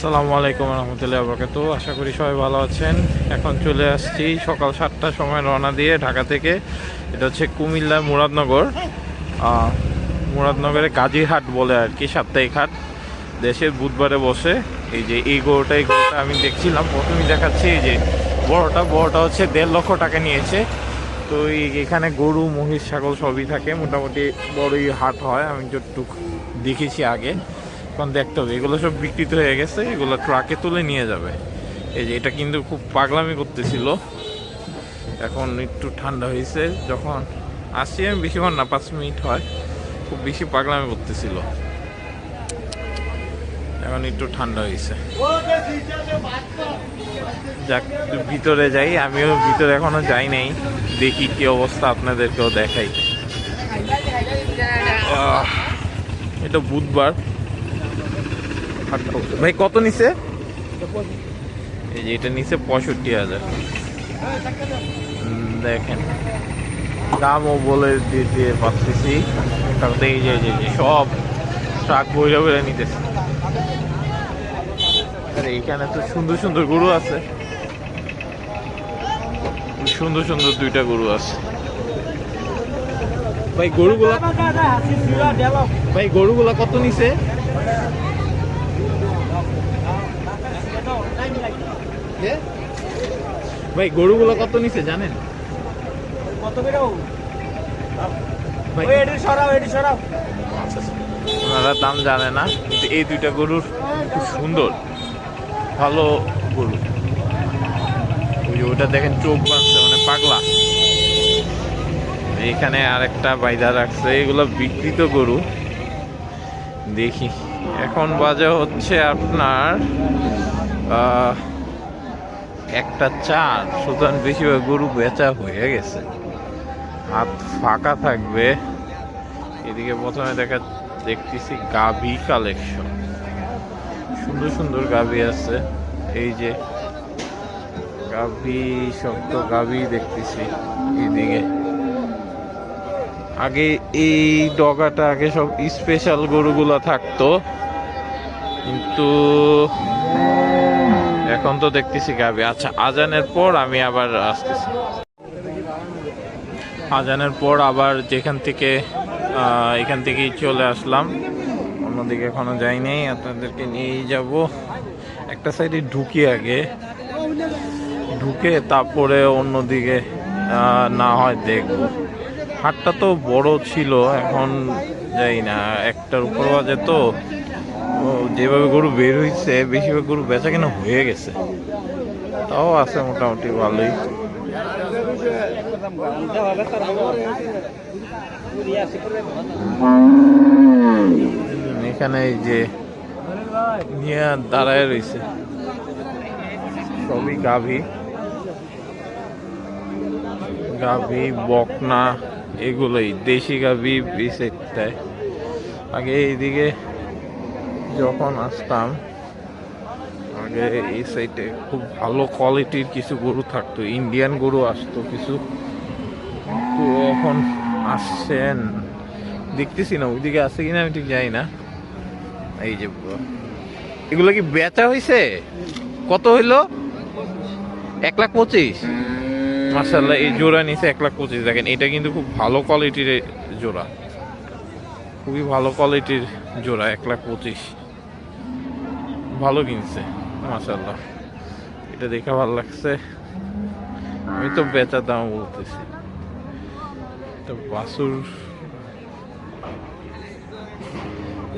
আসসালামু আলাইকুম রহমতুল্লাহ বরকাত আশা করি সবাই ভালো আছেন। এখন চলে আসছি সকাল সাতটার সময় রওনা দিয়ে ঢাকা থেকে। এটা হচ্ছে কুমিল্লা মুরাদনগর। মুরাদনগরে গাজীরহাট বলে আর কি, সাপ্তাহিক হাট। দেশের বুধবারে বসে। এই যে এই গরুটা এই গরুটা আমি দেখছিলাম। প্রথমেই দেখাচ্ছি এই যে বড়টা বড়টা হচ্ছে দেড় লক্ষ টাকা নিয়েছে। তো এই- এখানে গরু, মহিষ, ছাগল সবই থাকে। মোটামুটি বড়ই হাট হয়। আমি যতটুকু দেখেছি আগে। এখন দেখতে হবে, এগুলো সব বিকৃত হয়ে গেছে, এগুলো ট্রাকে তুলে নিয়ে যাবে। এই যে এটা কিন্তু খুব পাগলামি করতেছিল। এখন একটু ঠান্ডা হয়েছে, যখন আসি আমি বেশিক্ষণ না, পাঁচ মিনিট হয়, খুব বেশি পাগলামি করতেছিল। এখন একটু ঠান্ডা হয়েছে। যাক ভিতরে যাই, আমিও ভিতরে এখনও যাই নাই, দেখি কি অবস্থা আপনাদেরকেও দেখাই। এটা বুধবার। ভাই কত নিছে? এই যে এটা নিচে পঁয়ষট্টি হাজার। দেখেন। দামও বলে দিতে পারতেছি তারপরে এই যে যে- সব ট্রাক বইরা বইরা নিতেছে। আরে এইখানে তো সুন্দর সুন্দর গরু আছে। সুন্দর সুন্দর দুইটা গরু আছে। ভাই গরুগুলা ভাই গরুগুলা কত নিছে? ভাই গরুগুলো কত নিছে জানেন? ভাই। ওনারা দাম জানে না কিন্তু এই দুইটা গরুর খুব সুন্দর ভালো গরু। ওই ওটা দেখেন চোখ বাঁধছে মানে পাগলা। এখানে আরেকটা বাইদা রাখছে এগুলো বিকৃত গরু। দেখি এখন বাজে হচ্ছে আপনার আহ, একটা চার সুতরাং বেশিরভাগ গরু বেচা হয়ে গেছে। হাত ফাঁকা থাকবে। এদিকে প্রথমে দেখা, দেখতেছি গাভি কালেকশন সুন্দর সুন্দর গাভি আছে। এই যে গাভি শক্ত গাভি দেখতেছি এদিকে। আগে এই ডগাটা, আগে সব স্পেশাল গরুগুলা থাকতো। কিন্তু এখন তো দেখতেছি গাবি। আচ্ছা আজানের পর আমি আবার আসতেছি। আজানের পর আবার যেখান থেকে এখান থেকেই চলে আসলাম। অন্যদিকে এখনও যাই নাই, আপনাদেরকে নিয়েই যাব। একটা সাইডে ঢুকি আগে। ঢুকে তারপরে অন্যদিকে না হয় দেখব। হাটটা তো বড় ছিল, এখন যাই না। একটার উপর বাজে তো। যেভাবে গরু বের হইছে, বেশিরভাগ গরু বেচা কেনা হয়ে গেছে। তাও আছে মোটামুটি ভালোই। এখানে যে নিয়ে দাঁড়ায় রয়েছে সবই গাভী। গাভী, বকনা, এগুলোই। দেশি গাভী দেয় আগে এইদিকে যখন আসতাম, আগে এই সাইডে খুব ভালো কোয়ালিটির কিছু গরু থাকতো ইন্ডিয়ান গরু আসতো কিছু। তো এখন আসছেন, দেখতেছি না, ওইদিকে আছে কিনা আমি ঠিক জানি না। এই যে এগুলো কি বেচা হয়েছে কত হইল? এক লাখ পঁচিশ। মার্শাল্লাহ এই জোড়া নিচে এক লাখ পঁচিশ। দেখেন, এটা কিন্তু খুব ভালো কোয়ালিটির জোড়া। খুবই ভালো কোয়ালিটির জোড়া, এক লাখ পঁচিশ। ভালো কিনছে মাশাল্লাহ এটা দেখে ভালো লাগছে। আমি তো বেচার দাম বলতেছি। তো বাসুর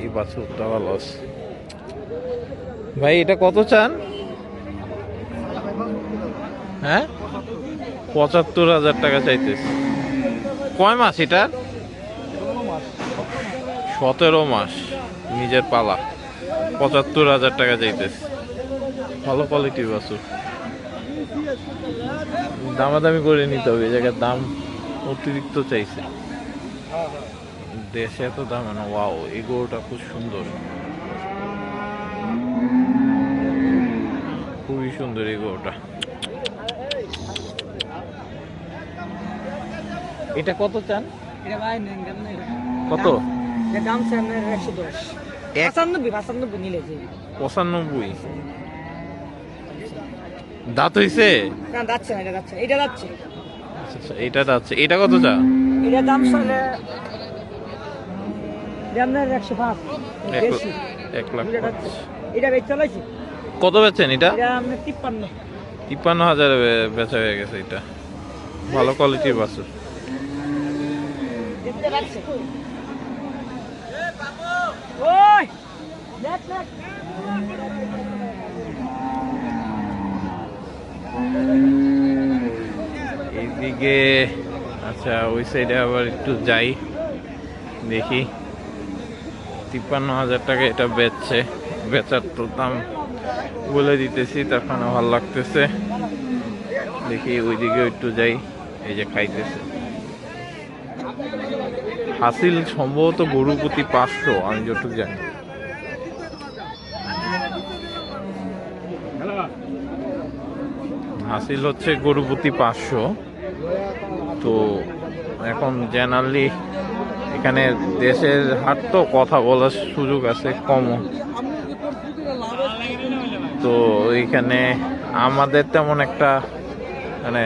এই বাছুরটা ভালো আছে। ভাই, এটা কত চান? হ্যাঁ? পঁচাত্তর হাজার টাকা চাইতেছে। কয় মাস এটা সতেরো মাস। নিজের পালা। পঁচাত্তর হাজার টাকা চাইতেছে। ভালো কোয়ালিটির বাছুর। দামাদামি করে নিতে হবে এই জায়গায় দাম অতিরিক্ত চাইছে। দেশে এত দাম না ওয়াও এই গরুটা খুব সুন্দর। খুবই সুন্দর এই গরুটা। এটা কত চান? কত? দাম একশো দশ। পঁচানব্বই পঁচানব্বই নিলে যে। পঁচানব্বই। দাঁত হইছে? না যাচ্ছে না এটা যাচ্ছে এটা যাচ্ছে। আচ্ছা, আচ্ছা, এটা যাচ্ছে। এটা কত চা এটা দাম একশো পাঁচ এক লাখ এটা কত বেচছেন এটা? এটা তিপ্পান্ন। তিপ্পান্ন হাজারে বেচা হয়ে গেছে এটা। ভালো কোয়ালিটির বাছুর। এইদিকে আচ্ছা ওই সাইডে আবার একটু যাই, দেখি। তিপ্পান্ন হাজার টাকা এটা বেচছে, বেচার তো দাম বলে দিতেছি তখন ভালো লাগতেছে। দেখি ওইদিকে একটু যাই, এই যে খাইতেছে। হাসিল সম্ভবত গরু প্রতি পাঁচশো, আমি যতটুকু জানি। হাসিল হচ্ছে গরু প্রতি পাঁচশো। তো এখন জেনারেলি এখানে দেশের হাট তো কথা বলার সুযোগ আছে, কম। তো এখানে আমাদের তেমন একটা মানে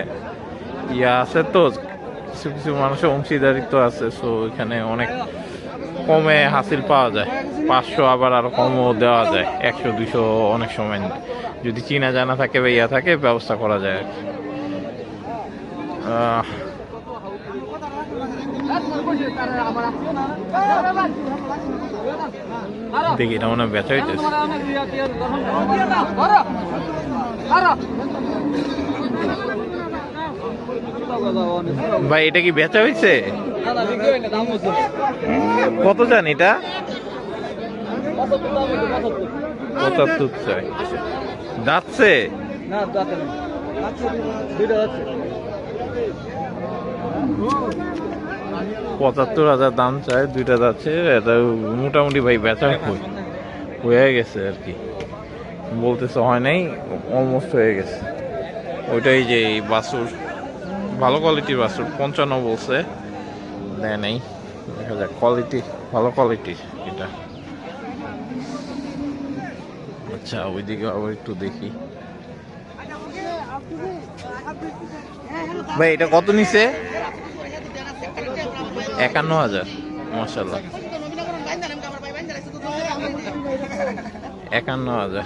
ইয়া আছে তো কিছু কিছু মানুষের অংশীদারিত্ব আছে সো এখানে অনেক কমে হাসিল পাওয়া যায়। পাঁচশো আবার আরও কমও দেওয়া যায়, একশো দুশো অনেক সময় যদি চিনা জানা থাকে বা ইয়া থাকে, ব্যবস্থা করা যায় আর কি। দেখি এটা মনে হয় বেচা হইতেছে। ভাই, এটা কি বেচা হয়েছে কত চান এটা? পঁচাত্তর চাই যাচ্ছে? পঁচাত্তর হাজার দাম চায় দুইটা যাচ্ছে। এটা মোটামুটি ভাই বেচা হয়ে গেছে আর কি। বলতেছে হয় নাই অলমোস্ট হয়ে গেছে। ওইটাই যে বাসুর ভালো কোয়ালিটির বাসুর পঞ্চান্ন বলছে। দেয় নাই। দেখা যাক কোয়ালিটি ভালো কোয়ালিটির এটা। আচ্ছা ওইদিকে আবার একটু দেখি। ভাই, এটা কত নিছে? একান্ন হাজার মাসাল্লাহ একান্ন হাজার।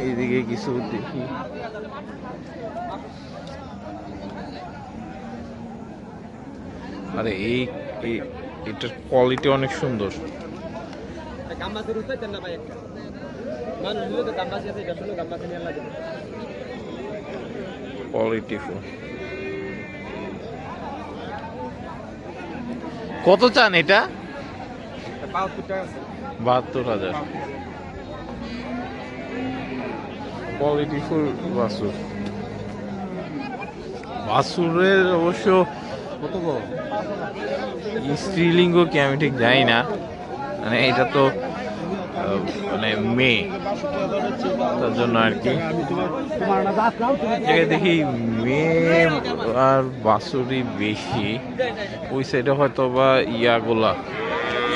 এইদিকে কিছু দেখি। আরে এই এই- এটার কোয়ালিটি অনেক সুন্দর। কোয়ালিটি ফুল কত চান এটা? বাহাত্তর হাজার। কোয়ালিটি ফুল বাসুর। বাসুরের অবশ্য কত স্ত্রীলিঙ্গ কি আমি ঠিক জানি না। মানে এটা তো মানে মেয়ে। তার জন্য আর কি। দেখি মেয়ে আর বাসুরি বেশি। ওই সাইডে হয়তো বা ইয়াগুলা।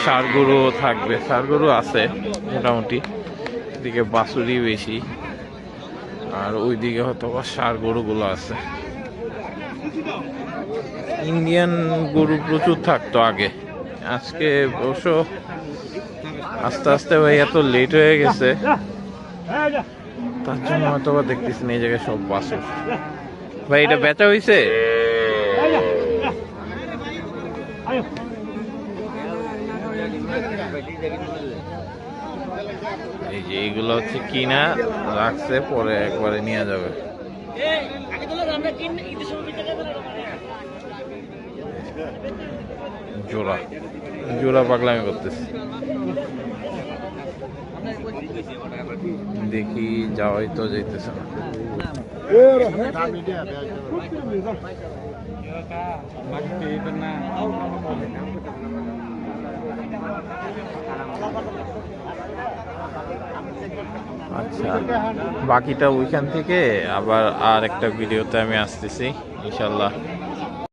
ষাড় গরু থাকবে। ষাড় গরু আছে মোটামুটি। এদিকে বাসুরি বেশি। আর ওইদিকে হয়তো বা ষাড় গরুগুলো আছে। ইন্ডিয়ান গরু প্রচুর থাকতো আগে। আজকে অবশ্য আস্তে আস্তে ভাই এত লেট হয়ে গেছে। তার জন্য হয়তো বা দেখতেছি এই জায়গায় সব বাসুর ভাই, এটা বেচা হইছে এই এইগুলো হচ্ছে কিনা রাখছে, পরে একবারে নিয়ে যাবে। জোড়া। জোড়া পাগলামি করতেছে। দেখি যাওয়াই তো যাইতেছে না। আচ্ছা বাকিটা ওইখান থেকে আবার আর একটা ভিডিওতে আমি আসতেছি ইনশাল্লাহ।